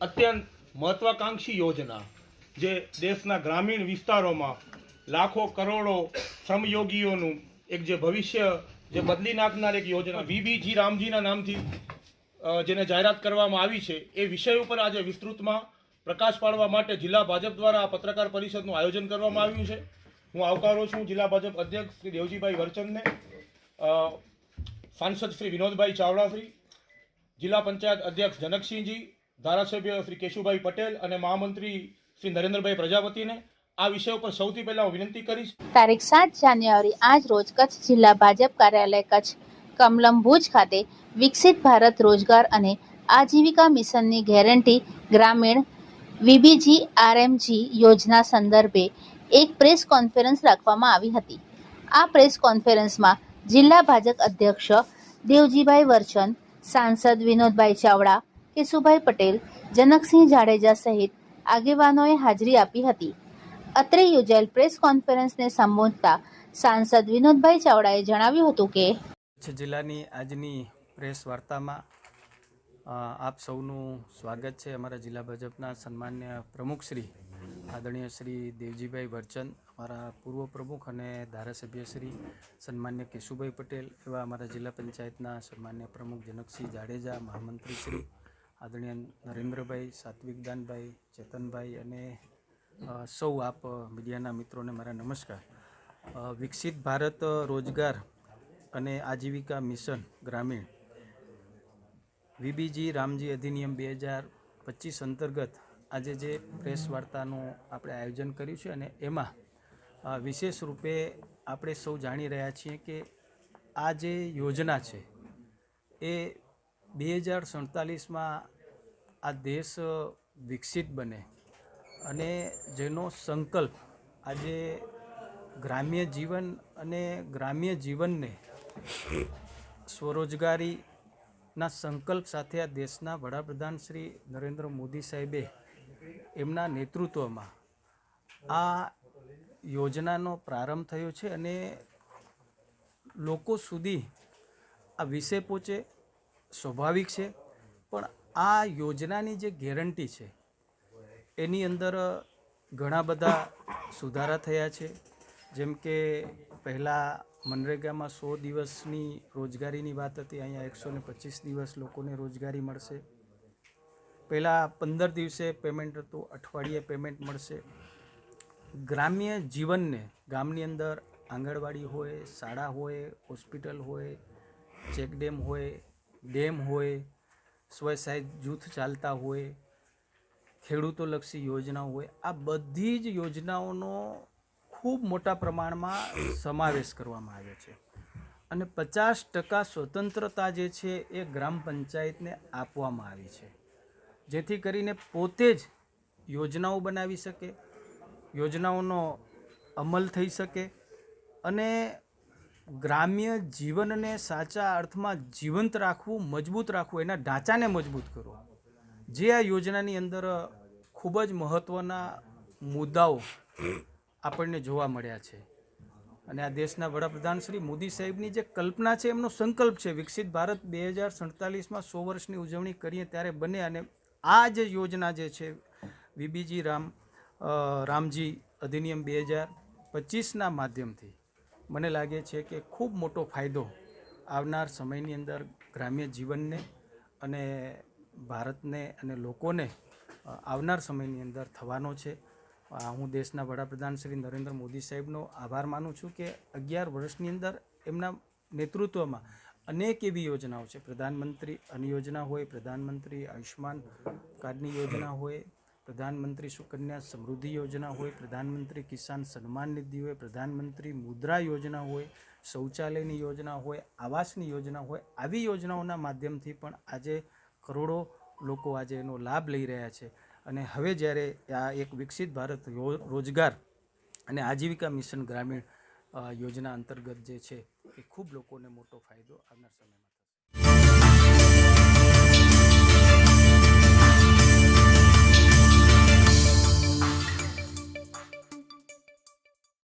અત્યંત મહત્વાકાંક્ષી યોજના જે દેશના ગ્રામીણ વિસ્તારોમાં લાખો કરોડો શ્રમયોગીઓનું એક જે ભવિષ્ય જે બદલી નાખનાર એક યોજના વીબીજી રામજીના નામથી જેને જાહેરાત કરવામાં આવી છે, એ વિષય ઉપર આજે વિસ્તૃતમાં પ્રકાશ પાડવા માટે જિલ્લા ભાજપ દ્વારા આ પત્રકાર પરિષદનું આયોજન કરવામાં આવ્યું છે. હું આવકારું છું જિલ્લા ભાજપ અધ્યક્ષ શ્રી દેવજીભાઈ વરચંદને સાંસદ શ્રી વિનોદભાઈ ચાવડાશ્રી, જિલ્લા પંચાયત અધ્યક્ષ જનકસિંહજી ધારાસભ્ય શ્રી કેશુભાઈ પટેલ અને મહામંત્રી શ્રી નરેન્દ્રભાઈ પ્રજાપતિને આ વિષય ઉપર સૌથી પહેલા વિનંતી કરીશ. તારીખ સાત જાન્યુઆરી આજ રોજ કચ્છ જિલ્લા ભાજપ કાર્યાલય કચ્છ કમલમ ભુજ ખાતે વિકસિત ભારત રોજગાર અને આજીવિકા મિશનની ગેરંટી ગ્રામીણ વીબીજી આરએમજી યોજના સંદર્ભે એક પ્રેસ કોન્ફરન્સ રાખવામાં આવી હતી. આ પ્રેસ કોન્ફરન્સમાં જિલ્લા ભાજપ અધ્યક્ષ દેવજીભાઈ વરચંદ સાંસદ વિનોદભાઈ ચાવડા કેશુભાઈ પટેલ, જનકસિંહ જાડેજા સહિત આગેવાનોએ હાજરી આપી હતી. અત્રે યોજાયેલ પ્રેસ કોન્ફરન્સને સંબોધતા સાંસદ વિનોદભાઈ ચાવડાએ જણાવ્યું હતું કે, કચ્છ જિલ્લાની આજની પ્રેસ વાર્તામાં આપ સૌનું સ્વાગત છે. અમારા જિલ્લા ભાજપના સન્માન્ય પ્રમુખ શ્રી આદરણીય શ્રી દેવજીભાઈ વરચંદ અમારા પૂર્વ પ્રમુખ અને ધારાસભ્ય શ્રી સન્માન્ય કેશુભાઈ પટેલ, એવા અમારા જિલ્લા પંચાયતના સન્માન્ય પ્રમુખ જનકસિંહ જાડેજા, મહામંત્રી શ્રી આદરણીય નરેન્દ્રભાઈ, સાત્વિકદાનભાઈ, ચેતનભાઈ અને સૌ આપ મીડિયાના મિત્રોને મારા નમસ્કાર. વિકસિત ભારત રોજગાર અને આજીવિકા મિશન ગ્રામીણ વીબીજી રામજી અધિનિયમ બે હજાર પચીસ અંતર્ગત આજે જે પ્રેસ વાર્તાનું આપણે આયોજન કર્યું છે અને એમાં વિશેષ રૂપે આપણે સૌ જાણી રહ્યા છીએ કે આ જે યોજના છે, એ બે હજાર સડતાલીસમાં આ દેશ વિકસિત બને અને જેનો સંકલ્પ આજે ગ્રામ્ય જીવન અને ગ્રામ્ય જીવનને સ્વરોજગારીના સંકલ્પ સાથે આ દેશના વડાપ્રધાન શ્રી નરેન્દ્ર મોદી સાહેબે એમના નેતૃત્વમાં આ યોજનાનો પ્રારંભ થયો છે અને લોકો સુધી આ વિષય પહોંચે સ્વાભાવિક છે. પણ આ યોજનાની જે ગેરંટી છે, એની અંદર ઘણા બધા સુધારા થયા છે. જેમ કે પહેલાં મનરેગામાં સો દિવસની રોજગારીની વાત હતી, અહીંયા એકસો ને પચીસ દિવસ લોકોને રોજગારી મળશે. પહેલાં પંદર દિવસે પેમેન્ટ હતું, અઠવાડિયે પેમેન્ટ મળશે. ગ્રામ્ય જીવનને ગામની અંદર આંગણવાડી હોય, શાળા હોય, હોસ્પિટલ હોય, ચેકડેમ હોય ડેમ હોય સ્વસહાય જૂથ ચાલતા હોય ખેડૂતોલક્ષી યોજનાઓ હોય, આ બધી જ યોજનાઓનો ખૂબ મોટા પ્રમાણમાં સમાવેશ કરવામાં આવ્યો છે. અને પચાસ ટકા સ્વતંત્રતા જે છે એ ગ્રામ પંચાયતને આપવામાં આવી છે. જેથી કરીને પોતે જ યોજનાઓ બનાવી શકે, યોજનાઓનો અમલ થઈ શકે અને ગ્રામ્ય જીવનને સાચા અર્થમાં જીવંત રાખવું, મજબૂત રાખવું, એના ઢાંચાને મજબૂત કરવો. જે આ યોજનાની અંદર ખૂબ જ મહત્ત્વના મુદ્દાઓ આપણને જોવા મળ્યા છે. અને આ દેશના વડાપ્રધાન શ્રી મોદી સાહેબની જે કલ્પના છે, એમનો સંકલ્પ છે, વિકસિત ભારત બે હજાર સડતાલીસમાં સો વર્ષની ઉજવણી કરીએ ત્યારે બને અને આ જે યોજના જે છે, વીબીજી રામ રામજી અધિનિયમ બે હજાર પચીસના માધ્યમથી મને લાગે છે કે ખૂબ મોટો ફાયદો આવનાર સમયની અંદર ગ્રામ્ય જીવનને અને ભારતને અને લોકોને આવનાર સમયની અંદર થવાનો છે. હું દેશના વડાપ્રધાન શ્રી નરેન્દ્ર મોદી સાહેબનો આભાર માનું છું કે અગિયાર વર્ષની અંદર એમના નેતૃત્વમાં અનેક એવી યોજનાઓ છે. પ્રધાનમંત્રી અન્ન યોજના હોય, પ્રધાનમંત્રી આયુષ્યમાન કાર્ડની યોજના હોય પ્રધાનમંત્રી સુકન્યા સમૃદ્ધિ યોજના હોય, પ્રધાનમંત્રી કિસાન સન્માન નિધિ હોય, પ્રધાનમંત્રી મુદ્રા યોજના હોય, શૌચાલયની યોજના હોય, આવાસની યોજના હોય, આવી યોજનાઓના માધ્યમથી પણ આજે કરોડો લોકો આજે એનો લાભ લઈ રહ્યા છે. અને હવે જ્યારે આ એક વિકસિત ભારત રોજગાર અને આજીવિકા મિશન ગ્રામીણ યોજના અંતર્ગત જે છે, એ ખૂબ લોકોને મોટો ફાયદો આવનાર સમયમાં